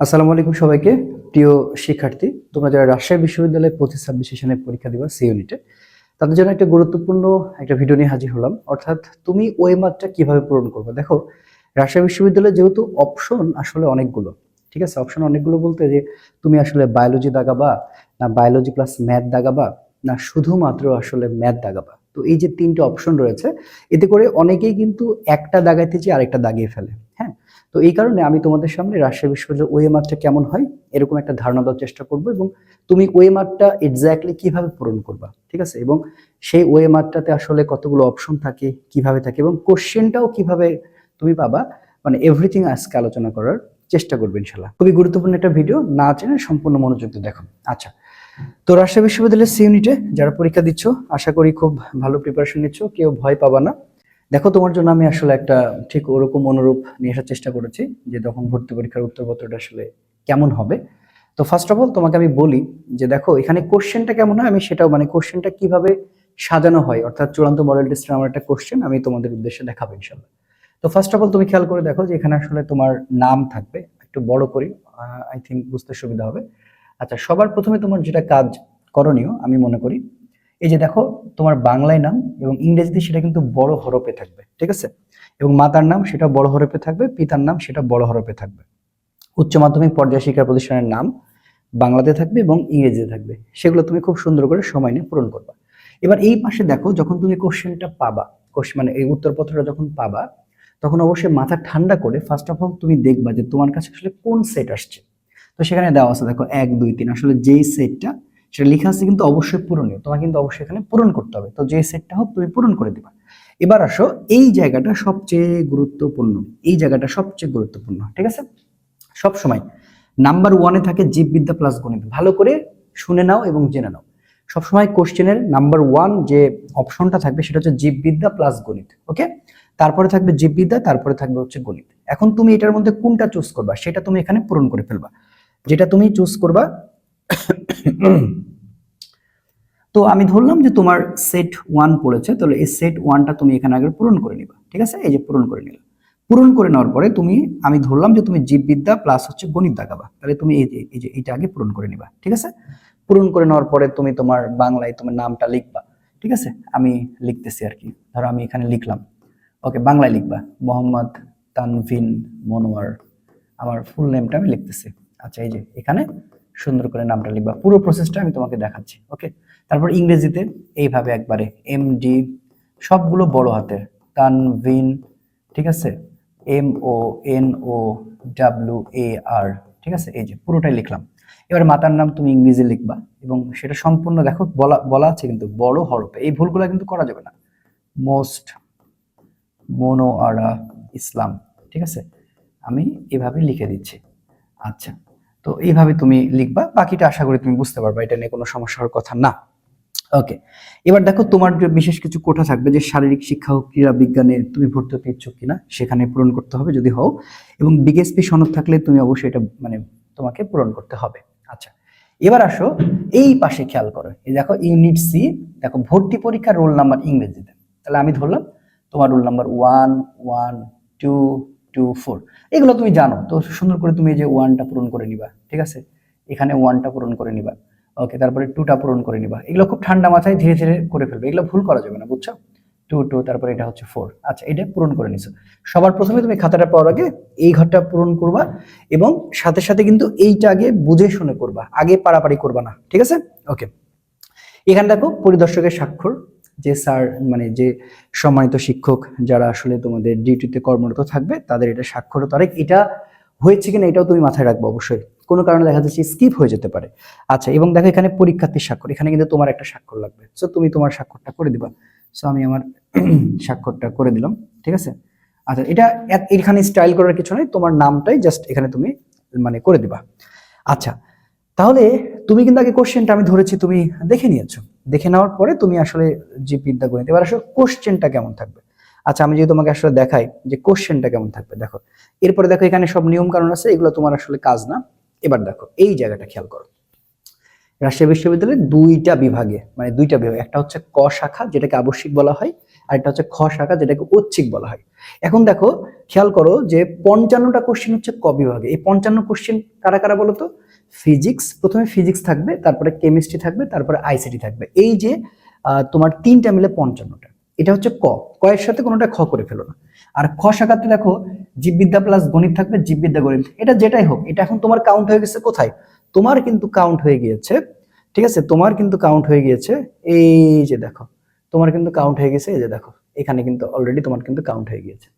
আসসালামু আলাইকুম সবাইকে। প্রিয় শিক্ষার্থী, তোমরা যারা রাজশাহী বিশ্ববিদ্যালয়ে পঁচিশ ছাব্বিশ সেশনে পরীক্ষা দিবা সি ইউনিটে তাদের জন্য একটা গুরুত্বপূর্ণ একটা ভিডিও নিয়ে হাজির হলাম। অর্থাৎ তুমি ওই মাত্রা কীভাবে পূরণ করবে? দেখো, রাজশাহী বিশ্ববিদ্যালয়ে যেহেতু অপশন আসলে অনেকগুলো, ঠিক আছে? অপশন অনেকগুলো বলতে যে তুমি আসলে বায়োলজি দাগাবা, না বায়োলজি প্লাস ম্যাথ দাগাবা, না শুধুমাত্র আসলে ম্যাথ দাগাবা। তো এই যে তিনটে অপশন রয়েছে, এতে করে অনেকেই কিন্তু একটা দাগাইতে চেয়ে আরেকটা দাগিয়ে ফেলে। হ্যাঁ? তো এই কারণে আমি তোমাদের সামনে রাজশাহী ওয়ে মার্কটা কেমন হয় এরকম একটা ধারণা দেওয়ার চেষ্টা করব এবং তুমি ওয়ে মার্কটা এক্স্যাক্টলি কীভাবে পূরণ করবা, ঠিক আছে? এবং সেই ওয়ে মার্কটাতে আসলে কতগুলো অপশন থাকে, কীভাবে থাকে এবং কোশ্চেনটাও কীভাবে তুমি পাবা মানে এভরিথিং আজকে আলোচনা করার চেষ্টা করবে ইনশাল্লাহ খুবই গুরুত্বপূর্ণ একটা ভিডিও না চেনে সম্পূর্ণ মনোযোগ দিয়ে দেখো। আচ্ছা তো রাজশাহী বিশ্ববিদ্যালয়ের সি ইউনিটে যারা পরীক্ষা দিচ্ছ, আশা করি খুব ভালো প্রিপারেশন নিচ্ছ, কেউ ভয় পাবা না। দেখো, তোমার জন্য আমি আসলে একটা ঠিক ওরকম অনুরূপ নিয়ে আসার চেষ্টা করেছি যে তখন ভর্তি পরীক্ষার উত্তরপত্রটা আসলে কেমন হবে। তো ফার্স্ট অফ অল তোমাকে আমি বলি যে দেখো, এখানে কোশ্চেনটা কেমন হয় আমি সেটাও মানে কোশ্চেনটা কীভাবে সাজানো হয়, অর্থাৎ চূড়ান্ত মডেল টেস্টের আমার একটা কোশ্চেন আমি তোমাদের উদ্দেশ্যে দেখাবো ইনশাল্লাহ তো ফার্স্ট অফ অল তুমি খেয়াল করে দেখো যে এখানে আসলে তোমার নাম থাকবে, একটু বড় করি আই থিঙ্ক বুঝতে সুবিধা হবে। আচ্ছা সবার প্রথমে তোমার যেটা কাজ করণীয়, আমি মনে করি এই যে দেখো, তোমার বাংলায় নাম এবং ইংরেজিতে সেটা কিন্তু বড় হরপে থাকবে, ঠিক আছে? এবং মাতার নাম সেটা বড় হরপে থাকবে, পিতার নাম সেটা বড় হরপে থাকবে। উচ্চ মাধ্যমিক পর্যায়ে শিক্ষা প্রতিষ্ঠানের নাম বাংলাতে থাকবে এবং ইংরেজিতে থাকবে। সেগুলো তুমি খুব সুন্দর করে সময় নিয়ে পূরণ করবা। এবার এই পাশে দেখো, যখন তুমি কোশ্চেনটা পাবা কোশ্চেন মানে এই উত্তরপত্রটা যখন পাবা, তখন অবশ্যই মাথা ঠান্ডা করে ফার্স্ট অফ অল তুমি দেখবা যে তোমার কাছে আসলে কোন সেট আসছে। তো সেখানে দেওয়া আছে, দেখো, এক, দুই, তিন, আসলে যেই সেটটা সেটা লেখা আছে কিন্তু অবশ্যই পূরণীয়। তোমার কিন্তু অবশ্যই এখানে পূরণ করতে হবে। তো যে সেটটা হোক, তুমি পূরণ করে দিবা। এবার আসো, এই জায়গাটা সবচেয়ে গুরুত্বপূর্ণ। এই জায়গাটা সবচেয়ে গুরুত্বপূর্ণ, ঠিক আছে? সব সময় নাম্বার ওয়ানে থাকে জীববিদ্যা প্লাস গণিত। ভালো করে শুনে নাও এবং জেনে নাও। সবসময় কোশ্চেনের নাম্বার ওয়ান যে অপশনটা থাকবে, সেটা হচ্ছে জীববিদ্যা প্লাস গণিত ওকে তারপরে থাকবে জীববিদ্যা, তারপরে থাকবে হচ্ছে গণিত। এখন তুমি এটার মধ্যে কোনটা চুজ করবা, সেটা তুমি এখানে পূরণ করে ফেলবা। যেটা তুমি চুজ করবা তো আমি ধরলাম যে তোমার সেট ওয়ান পড়েছে, তাহলে এই সেট ওয়ানটা তুমি এখানে আগে পূরণ করে নিবা, ঠিক আছে? এই যে পূরণ করে নিলাম। পূরণ করে নেওয়ার পরে তুমি, আমি ধরলাম যে তুমি জীববিদ্যা প্লাস হচ্ছে গণিত দাগাবা তাহলে তুমি এই যে এই যে এইটা আগে পূরণ করে নিবা, ঠিক আছে? পূরণ করে নেওয়ার পরে তুমি তোমার বাংলায় তোমার নামটা লিখবা, ঠিক আছে? আমি লিখতেছি আর কি, ধরো আমি এখানে লিখলাম। ওকে, বাংলায় লিখবা, মোহাম্মদ তানভিন মনোয়ার, আমার ফুল নেমটা আমি লিখতেছি। আচ্ছা এই যে এখানে সুন্দর করে নামটা লিখবা। পুরো প্রসেসটা আমি তোমাকে দেখাচ্ছি ওকে তারপর ইংরেজিতে এইভাবে একবারে এম ডি সবগুলো বড় হাতের তানভিন ঠিক আছে? M O N O W A R ঠিক আছে? এই যে পুরোটাই লিখলাম। এবার মাতার নাম তুমি ইংরেজি লিখবা এবং সেটা সম্পূর্ণ দেখো, বলা বলা আছে কিন্তু বড় হরফে। এই ভুলগুলো কিন্তু করা যাবে না। মোস্ট মোনোয়ারা ইসলাম ঠিক আছে? আমি এভাবে লিখে দিচ্ছি। আচ্ছা। তো এইভাবে তুমি লিখবা, বাকিটা আশা করি তুমি বুঝতে পারবা, এটা নিয়ে কোনো সমস্যা হওয়ার কথা না। ওকে এবার দেখো তোমার যে বিশেষ কিছু কোঠা থাকবে যে শারীরিক শিক্ষা ও ক্রীড়া বিজ্ঞানে তুমি ভর্তি হতে ইচ্ছুক কিনা, সেখানে পূরণ করতে হবে যদি হও, এবং বিগেসপি সনদ থাকলে তুমি অবশ্যই এটা মানে তোমাকে পূরণ করতে হবে। আচ্ছা এবার আসো এই পাশে খেয়াল করো, এই দেখো ইউনিট সি দেখো ভর্তি পরীক্ষা রোল নাম্বার ইংরেজিতে। তাহলে আমি ধরলাম তোমার roll number one one two two four এগুলো তুমি জানো, তো সুন্দর করে তুমি যে ওয়ানটা পূরণ করে নিবা, ঠিক আছে? এখানে ওয়ানটা পূরণ করে নিবা। ওকে তারপরে টুটা পূরণ করে নিবা। এগুলো খুব ঠান্ডা মাথায় ধীরে ধীরে করে ফেলবে। এগুলো ভুল করা যাবে না, বুঝছ? টু টু তারপরে এটা হচ্ছে ফোর আচ্ছা এটা পূরণ করে নিছো। সবার প্রথমে তুমি খাতাটা পাওয়ার আগে এই ঘরটা পূরণ করবা এবং সাথে সাথে কিন্তু এইটা আগে বুঝে শুনে করবা। আগে পাড়াপাড়ি করবা না, ঠিক আছে? ওকে এখানে দেখো, পরিদর্শকের স্বাক্ষর। যে স্যার মানে যে সম্মানিত শিক্ষক যারা আসলে তোমাদের ডিউটিতে কর্মরত থাকবে, তাদের এটা স্বাক্ষর তারিখ, এটা হয়েছে কিনা এটাও তুমি মাথায় রাখব অবশ্যই। কোনো কারণে দেখা যাচ্ছে স্কিপ হয়ে যেতে পারে। আচ্ছা এবং দেখো এখানে পরীক্ষার্থীর স্বাক্ষর, এখানে কিন্তু তোমার একটা স্বাক্ষর লাগবে। সো তুমি তোমার স্বাক্ষরটা করে দিবা। সো আমি আমার স্বাক্ষরটা করে দিলাম, ঠিক আছে? আচ্ছা এটা এখানে স্টাইল করার কিছু নেই, তোমার নামটাই জাস্ট এখানে তুমি মানে করে দিবা। আচ্ছা তাহলে তুমি কিন্তু আগে কোশ্চেনটা আমি ধরেছি, তুমি দেখে নিয়েছো। দেখে নেওয়ার পরে তুমি আসলে যে বিদ্যা গণিত এবার আসলে কোশ্চেনটা কেমন থাকবে? আচ্ছা আমি যদি তোমাকে আসলে দেখাই যে কোশ্চেনটা কেমন থাকবে, দেখো। এরপরে দেখো এখানে সব নিয়ম কারণ আছে, এগুলো তোমার আসলে কাজ না। এবার দেখো, এই জায়গাটা খেয়াল করো। রাজশাহী বিশ্ববিদ্যালয়ের দুইটা বিভাগে মানে দুইটা বিভাগ, একটা হচ্ছে ক শাখা, যেটাকে আবশ্যিক বলা হয়, আর একটা হচ্ছে খ শাখা, যেটাকে ঐচ্ছিক বলা হয়। এখন দেখো, খেয়াল করো যে পঞ্চান্নটা কোশ্চেন হচ্ছে ক বিভাগে। এই পঞ্চান্ন কোশ্চেন কারা কারা বলো তো ফিজিক্স প্রথমে ফিজিক্স থাকবে, তারপরে কেমিস্ট্রি থাকবে, তারপরে আইসিটি থাকবে। এই যে তোমার তিনটা মিলে পঞ্চান্নটা। এটা হচ্ছে ক। ক এর সাথে কোনোটা খ করে ফেলো না। আর খ শাখাতে দেখো, জীববিদ্যা প্লাস গণিত থাকবে, জীববিদ্যা গণিত। এটা যেটাই হোক, এটা এখন তোমার কাউন্ট হয়ে গেছে কোথায়? তোমার কিন্তু কাউন্ট হয়ে গিয়েছে, ঠিক আছে? তোমার কিন্তু কাউন্ট হয়ে গিয়েছে, এই যে দেখো, তোমার কিন্তু কাউন্ট হয়ে গেছে, এই যে দেখো, এখানে কিন্তু অলরেডি তোমার কিন্তু কাউন্ট হয়ে গিয়েছে।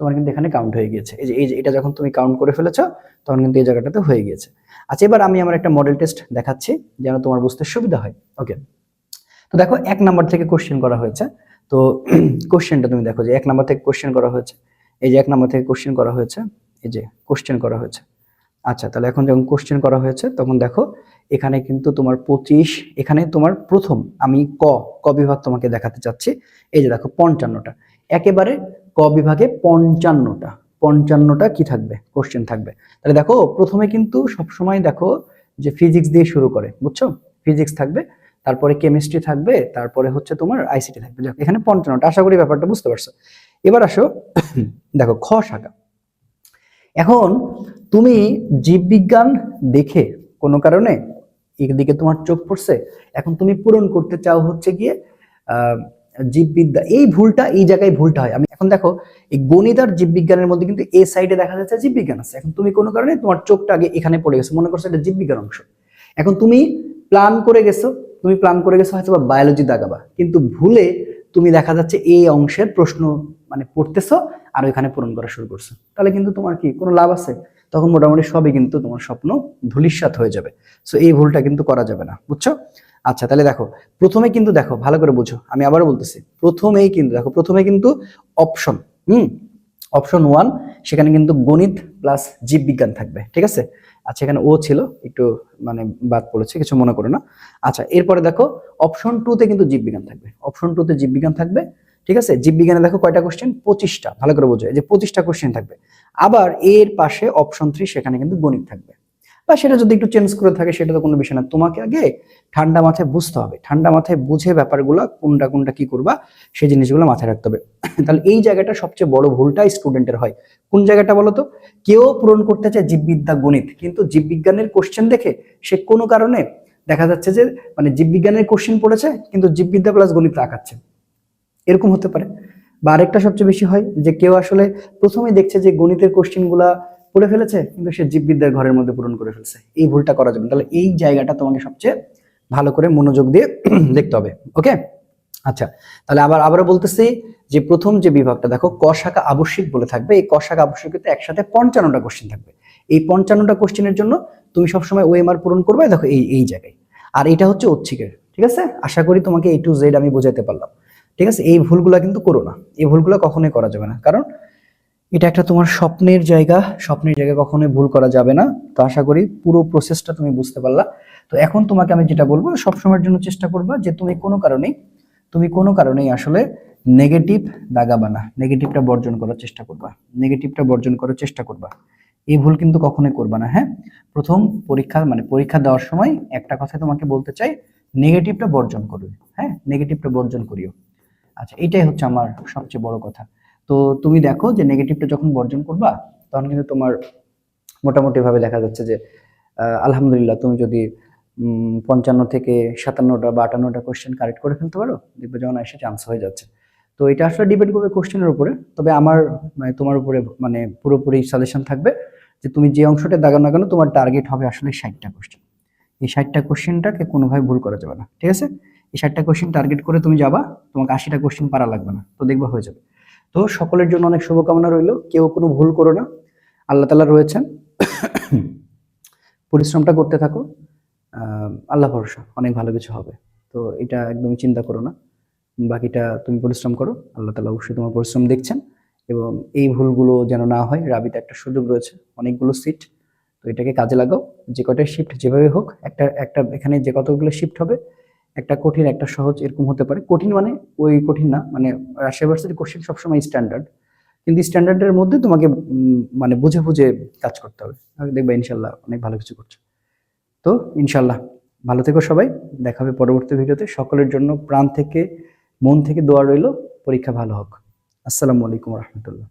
তোমার কিন্তু এখানে কাউন্ট হয়ে গিয়েছে। এই যে এই যে, এটা যখন তুমি কাউন্ট করে ফেলেছো, তখন কিন্তু এই জায়গাটাতে হয়ে গিয়েছে। আচ্ছা এবার আমি আমার একটা মডেল টেস্ট দেখাচ্ছি, যেন তোমার বুঝতে সুবিধা হয়। ওকে তো দেখো, এক নাম্বার থেকে কোশ্চেন করা হয়েছে। তো কোশ্চেনটা তুমি দেখো যে, এক নাম্বার থেকে কোশ্চেন করা হয়েছে। এই যে, এক নাম্বার থেকে কোশ্চেন করা হয়েছে। এই যে কোশ্চেন করা হয়েছে। আচ্ছা তাহলে এখন যখন কোশ্চেন করা হয়েছে, তখন দেখো, এখানে কিন্তু তোমার পঁচিশ, এখানে তোমার প্রথম, আমি ক ক বিভাগ তোমাকে দেখাতে চাচ্ছি। এই যে দেখো, পঞ্চান্নটা। একেবারে ক বিভাগে পঞ্চান্নটা। পঞ্চান্নটা কি থাকবে? কোশ্চেন থাকবে। তাহলে দেখো, প্রথমে কিন্তু সবসময় দেখো যে ফিজিক্স দিয়ে শুরু করে, বুঝছ? ফিজিক্স থাকবে, তারপরে কেমিস্ট্রি থাকবে, তারপরে হচ্ছে তোমার আইসিটি থাকবে। এখানে পঞ্চান্নটা। আশা করি ব্যাপারটা বুঝতে পারছ। এবার আসো, দেখো, খ শাখা। এখন তুমি জীববিজ্ঞান দেখে কোনো কারণে এদিকে তোমার চোখ পড়ছে, এখন তুমি পূরণ করতে চাও হচ্ছে গিয়ে জীববিদ্যা, এই ভুলটা এই জায়গায় ভুলটা হয়। আমি এখন দেখো, এই গণিত আর জীববিজ্ঞানের মধ্যে কিন্তু এ সাইডে দেখা যাচ্ছে জীববিজ্ঞান আছে। এখন তুমি কোনো কারণে তোমার চোখটা আগে এখানে পড়ে গেছো, মনে করছ এটা জীববিজ্ঞান অংশ। এখন তুমি প্ল্যান করে গেছো, তুমি প্ল্যান করে গেছো হয়তো বা বায়োলজি দাগাবা কিন্তু ভুলে তুমি দেখা যাচ্ছে এই অংশের প্রশ্ন মানে পড়তেছো আর ওইখানে পূরণ করা শুরু করছ। তাহলে কিন্তু তোমার কি কোনো লাভ আছে? তখন মোটামুটি সবই কিন্তু তোমার স্বপ্ন ধূলিসাৎ হয়ে যাবে। সো এই ভুলটা কিন্তু করা যাবে না, বুঝছ? আচ্ছা তাহলে দেখো, প্রথমে কিন্তু দেখো, ভালো করে বুঝো, আমি আবারও বলতেছি, প্রথমেই কিন্তু দেখো, প্রথমে কিন্তু অপশন হুম? অপশন ওয়ান সেখানে কিন্তু গণিত প্লাস জীববিজ্ঞান থাকবে, ঠিক আছে? আচ্ছা এখানে ও ছিল, একটু মানে বাদ পড়েছে, কিছু মনে করো না। আচ্ছা এরপরে দেখো অপশন টুতে কিন্তু জীববিজ্ঞান থাকবে অপশন টুতে জীববিজ্ঞান থাকবে ঠিক আছে? জীববিজ্ঞানে দেখো কয়টা কোশ্চেন পঁচিশটা। ভালো করে বোঝো। যে পঁচিশটা কোশ্চেন থাকবে। আবার এর পাশে অপশন থ্রি সেখানে কিন্তু গণিত থাকবে। বা সেটা যদি একটু চেঞ্জ করে থাকে, সেটা তো কোনো বিষয় না। তোমাকে আগে ঠান্ডা মাথায় বুঝতে হবে। ঠান্ডা মাথায় বুঝে ব্যাপারগুলো, কোনটা কোনটা কি করবা, সেই জিনিসগুলো মাথায় রাখতে হবে। তাহলে এই জায়গাটা সবচেয়ে বড় ভুলটা স্টুডেন্টের হয়। কোন জায়গাটা বলো তো? কেউ পূরণ করতে চায় জীববিদ্যা গণিত, কিন্তু জীববিজ্ঞানের কোশ্চেন দেখে সে কোনো কারণে দেখা যাচ্ছে যে মানে জীববিজ্ঞানের কোশ্চেন পড়েছে, কিন্তু জীববিদ্যা প্লাস গণিত রাখাচ্ছে এরকম হতে পারে। বা আরেকটা সবচেয়ে বেশি হয় যে কেউ আসলে প্রথমেই দেখছে যে গণিতের কোশ্চেনগুলা পড়ে ফেলেছে, কিন্তু সে জীববিদ্যার ঘরের মধ্যে পূরণ করে ফেলছে। এই ভুলটা করা যাবে তাহলে এই জায়গাটা তোমাকে সবচেয়ে ভালো করে মনোযোগ দিয়ে দেখতে হবে। ওকে আচ্ছা তাহলে আবার, আবারও বলতেছি যে প্রথম যে বিভাগটা, দেখো, ক শাখা আবশ্যিক বলে থাকবে। এই ক শাখা আবশ্যিকতে একসাথে পঞ্চান্নটা কোশ্চেন থাকবে। এই পঞ্চান্নটা কোশ্চেনের জন্য তুমি সবসময় ওএমআর পূরণ করবে, দেখো, এই এই জায়গায়। আর এটা হচ্ছে ঐচ্ছিকের ঠিক আছে? আশা করি তোমাকে এই টু জেড আমি বোঝাতে পারলাম। ঠিক আছে? এই ভুলগুলা কিন্তু করো না। এই ভুলগুলো কখনোই করা যাবে না। কারণ এটা একটা তোমার স্বপ্নের জায়গা। স্বপ্নের জায়গা কখনোই ভুল করা যাবে না। তো আশা করি পুরো প্রসেসটা তুমি বুঝতে পারলা। তো এখন তোমাকে আমি যেটা বলব, সবসময়ের জন্য চেষ্টা করবা যে তুমি কোনো কারণেই, তুমি কোনো কারণেই আসলে নেগেটিভ দাগাবা না নেগেটিভটা বর্জন করার চেষ্টা করবা। নেগেটিভটা বর্জন করার চেষ্টা করবা। এই ভুল কিন্তু কখনোই করবা না হ্যাঁ? প্রথম পরীক্ষা মানে পরীক্ষা দেওয়ার সময় একটা কথা তোমাকে বলতে চাই নেগেটিভটা বর্জন করবে হ্যাঁ? নেগেটিভটা বর্জন করিও। আচ্ছা এটাই হচ্ছে আমার সবচেয়ে বড় কথা। তো তুমি দেখো যে নেগেটিভটা যখন বর্জন করবা, তখন কিন্তু তোমার মোটামুটি ভাবে দেখা যাচ্ছে যে আলহামদুলিল্লাহ তুমি যদি পঞ্চান্ন থেকে সাতান্নটা বা আটান্নটা কোশ্চেন কারেক্ট করে ফেলতে পারো, দেখবে যখন এসে চান্স হয়ে যাচ্ছে। তো এটা আসলে ডিপেন্ড করবে কোশ্চেনের উপরে, তবে আমার মানে তোমার উপরে মানে পুরোপুরি সাজেশন থাকবে যে তুমি যে অংশটা দাগানো না কেন, তোমার টার্গেট হবে আসলে ষাটটা কোশ্চেন এই ষাটটা কোশ্চেনটাকে কোনোভাবে ভুল করা যাবে না, ঠিক আছে? এই ষাটটা কোশ্চেন টার্গেট করে তুমি যাবা, তোমাকে আশিটা কোশ্চেন পারা লাগবে না। তো দেখবা হয়ে যাবে। তো সকলের জন্য অনেক শুভকামনা রইল। কেউ কোনো ভুল করো না। আল্লাহ তালা রয়েছেন। পরিশ্রমটা করতে থাকো। আল্লাহ ভরসা, অনেক ভালো কিছু হবে। তো এটা একদমই চিন্তা করো না। বাকিটা তুমি পরিশ্রম করো। আল্লাহ তালা অবশ্যই তোমার পরিশ্রম দেখছেন। এবং এই ভুলগুলো যেন না হয়, রাবিতে একটা সুযোগ রয়েছে, অনেকগুলো সিট তো এটাকে কাজে লাগাও। যে কটা শিফট যেভাবে হোক, একটা একটা, এখানে যে কতগুলো শিফট হবে একটা কঠিন, একটা সহজ এরকম হতে পারে। কঠিন মানে ওই কঠিন না মানে ভার্সিটির কোশ্চেন সবসময় স্ট্যান্ডার্ড কিন্তু স্ট্যান্ডার্ডের মধ্যে তোমাকে মানে বুঝে বুঝে কাজ করতে হবে। দেখবা ইনশাল্লাহ অনেক ভালো কিছু করছ। তো ইনশাল্লাহ ভালো থেকো সবাই। দেখা হবে পরবর্তী ভিডিওতে। সকলের জন্য প্রাণ থেকে, মন থেকে দোয়া রইল। পরীক্ষা ভালো হোক। আসসালামু আলাইকুম রহমতুল্লাহ।